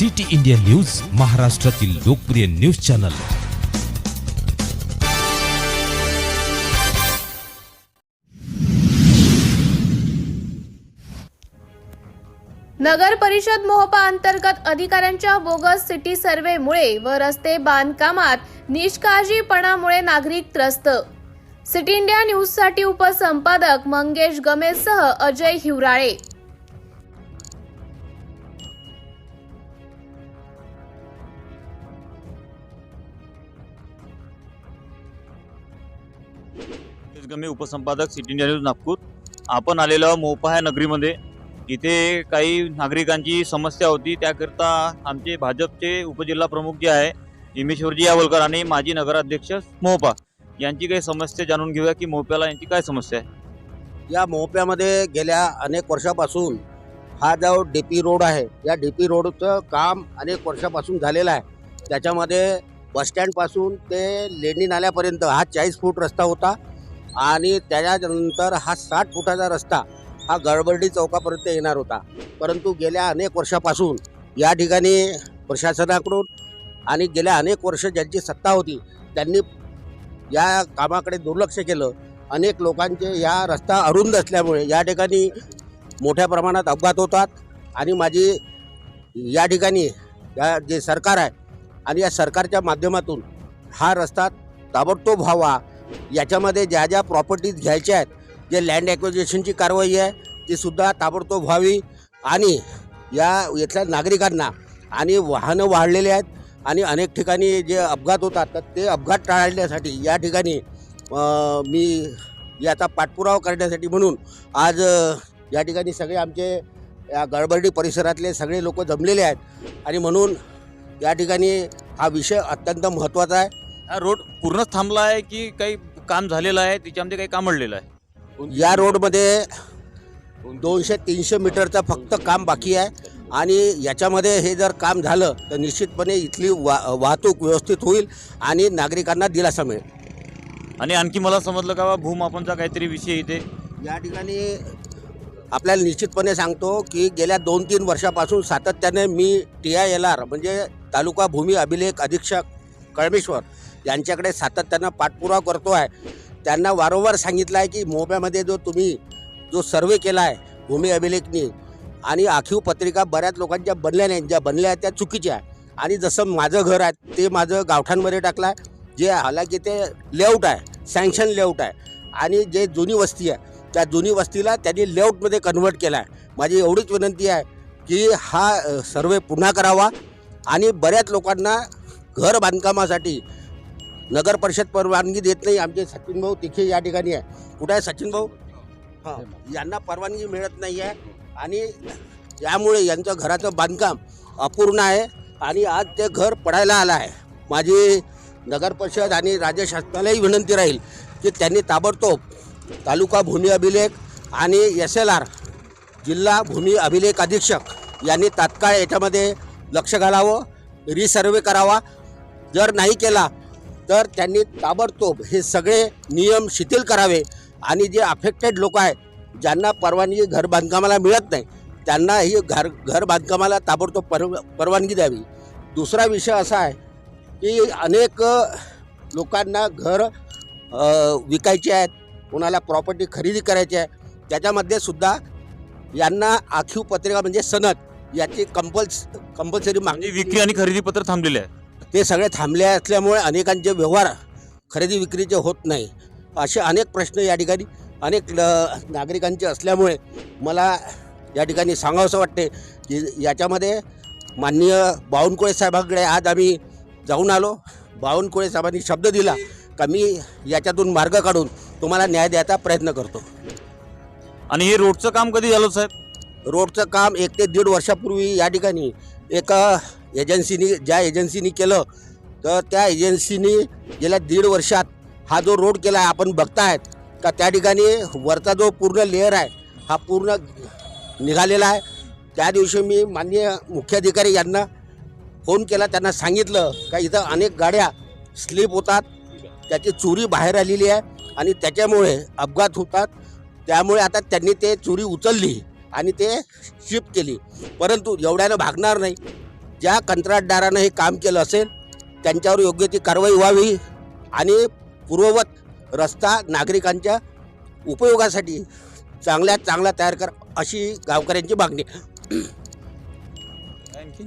City India news महाराष्ट्रातील लोकप्रिय news channel. नगर परिषद मोहपा अंतर्गत अधिकाऱ्यांच्या बोगस सिटी सर्व्हेमुळे व रस्ते बांधकामात निष्काळजीपणामुळे नागरिक त्रस्त. सिटी इंडिया न्यूजसाठी उपसंपादक मंगेश गमेशसह अजय हिवराळे. गमे उपसंपादक सिटी इंडिया न्यूज नागपूर. आपण आलेलो मोपा ह्या नगरीमध्ये. इथे काही नागरिकांची समस्या होती. त्याकरता आमचे भाजपचे उपजिल्हा प्रमुख जे आहे हिमेश्वरजी यावलकर आणि माजी नगराध्यक्ष मोपा यांची काही समस्या जाणून घेऊया की मोप्याला यांची काय समस्या आहे. या मोहप्यामध्ये गेल्या अनेक वर्षापासून हा जो डी पी रोड आहे या डी पी रोडचं काम अनेक वर्षापासून झालेलं आहे. त्याच्यामध्ये बसस्टँडपासून ते लेणी नाल्यापर्यंत हा चाळीस फूट रस्ता होता. आणि त्याच्यानंतर हा साठ फुटाचा रस्ता हा गडबर्डी चौकापर्यंत येणार होता. परंतु गेल्या अनेक वर्षापासून या ठिकाणी प्रशासनाकडून आणि गेल्या अनेक वर्ष ज्यांची सत्ता होती त्यांनी या कामाकडे दुर्लक्ष केलं. अनेक लोकांचे या रस्ता अरुंद असल्यामुळे या ठिकाणी मोठ्या प्रमाणात अपघात होतात आणि माझी या ठिकाणी या जे सरकार आहे आणि या सरकारच्या माध्यमातून हा रस्ता ताबडतोब व्हावा याच्यामध्ये ज्या ज्या प्रॉपर्टीज घ्यायच्या आहेत जे लँड ॲक्विजिशनची कारवाई आहे ती सुद्धा ताबडतोब व्हावी. आणि या इथल्या नागरिकांना आणि वाहनं वाढलेले आहेत आणि अनेक ठिकाणी जे अपघात होतात तर ते अपघात टाळण्यासाठी या ठिकाणी मी याचा पाठपुरावा करण्यासाठी म्हणून आज या ठिकाणी सगळे आमचे या गडबर्डी परिसरातले सगळे लोक जमलेले आहेत. आणि म्हणून या ठिकाणी हा विषय अत्यंत महत्त्वाचा आहे. हा रोड पूर्णच थांबला आहे की काही काम झालेलं आहे? त्याच्यामध्ये काही काम अडलेलं आहे? या रोडमध्ये दोनशे तीनशे मीटरचं फक्त काम बाकी आहे आणि याच्यामध्ये हे जर काम झालं तर निश्चितपणे इथली वा वाहतूक व्यवस्थित होईल आणि नागरिकांना दिलासा मिळेल. आणि आणखी मला समजलं का बा भूमापनचा काहीतरी विषय इथे? या ठिकाणी आपल्याला निश्चितपणे सांगतो की गेल्या दोन तीन वर्षापासून सातत्याने मी टी आय एल आर म्हणजे तालुका भूमी अभिलेख अधीक्षक कळमेश्वर यांच्याकडे सातत्यानं पाठपुरावा करतो आहे त्यांना वारंवार सांगितलं आहे की मोब्यामध्ये जो तुम्ही जो सर्वे केला आहे भूमी अभिलेखनी आणि आखीव पत्रिका बऱ्याच लोकांच्या बनल्या नाही ज्या बनल्या आहेत त्या चुकीच्या आहे आणि जसं माझं घर आहे ते माझं गावठांमध्ये टाकलं आहे जे हालाकी ते लेआउट आहे सँक्शन लेआउट आहे. आणि जे जुनी वस्ती आहे त्या जुनी वस्तीला त्यांनी लेआउटमध्ये कन्वर्ट केला आहे माझी एवढीच विनंती आहे की हा सर्वे पुन्हा करावा. आणि बऱ्याच लोकांना घर बांधकामासाठी नगर परिषद परवानगी देत नाही. आमचे सचिन भाऊ तिखे या ठिकाणी आहे. कुठे आहे सचिन भाऊ? हां. यांना परवानगी मिळत नाही आहे. आणि यामुळे यांचं घराचं बांधकाम अपूर्ण आहे. आणि आज ते घर पडायला आलं आहे. माझी नगर परिषद आणि राज्य शासनालाही विनंती राहील की त्यांनी ताबडतोब तालुका भूमी अभिलेख आणि एस एल आर जिल्हा भूमी अभिलेख अधीक्षक यांनी तात्काळ याच्यामध्ये लक्ष घालावं रिसर्वे करावा. जर नाही केला तर त्यांनी ताबडतोब हे सगळे नियम शिथिल करावे आणि जे अफेक्टेड लोक आहेत ज्यांना परवानगी घर बांधकामाला मिळत नाही त्यांना ही घर घर बांधकामाला ताबडतोब पर परवानगी द्यावी. दुसरा विषय असा आहे की अनेक लोकांना घर विकायचे आहेत कोणाला प्रॉपर्टी खरेदी करायची आहे त्याच्यामध्ये सुद्धा यांना आखीव पत्रिका म्हणजे सनद याची कंपल्स कंपल्सरी मागणी. म्हणजे विक्री आणि खरेदी पत्र थांबलेले आहे ते सगळे थांबले असल्यामुळे अनेकांचे व्यवहार खरेदी विक्रीचे होत नाही. असे अनेक प्रश्न या ठिकाणी अनेक ल- नागरिकांचे असल्यामुळे मला या ठिकाणी सांगावंसं वाटते की याच्यामध्ये माननीय बावनकुळे साहेबांकडे आज आम्ही जाऊन आलो. बावनकुळे साहेबांनी शब्द दिला का मी याच्यातून मार्ग काढून तुम्हाला न्याय द्यायचा प्रयत्न करतो. आणि हे रोडचं काम कधी झालं साहेब? रोडचं काम एक ते दीड वर्षापूर्वी या ठिकाणी एका एजन्सीनी ज्या एजन्सीनी केलं तर त्या एजन्सीनी गेल्या दीड वर्षात हा जो रोड केला आहे आपण बघतायत का त्या ठिकाणी वरचा जो पूर्ण लेअर आहे हा पूर्ण निघालेला आहे. त्या दिवशी मी माननीय मुख्याधिकारी यांना फोन केला त्यांना सांगितलं का इथं अनेक गाड्या स्लिप होतात त्याची चोरी बाहेर आलेली आहे आणि त्याच्यामुळे अपघात होतात. त्यामुळे आता त्यांनी ते चोरी उचलली आणि ते शिफ्ट केली. परंतु एवढ्यानं भागणार नाही. ज्या कंत्राटदारानं हे काम केलं असेल त्यांच्यावर योग्य ती कारवाई व्हावी आणि पूर्ववत रस्ता नागरिकांच्या उपयोगासाठी चांगल्यात चांगला तयार कर अशी गावकऱ्यांची मागणी. आणखी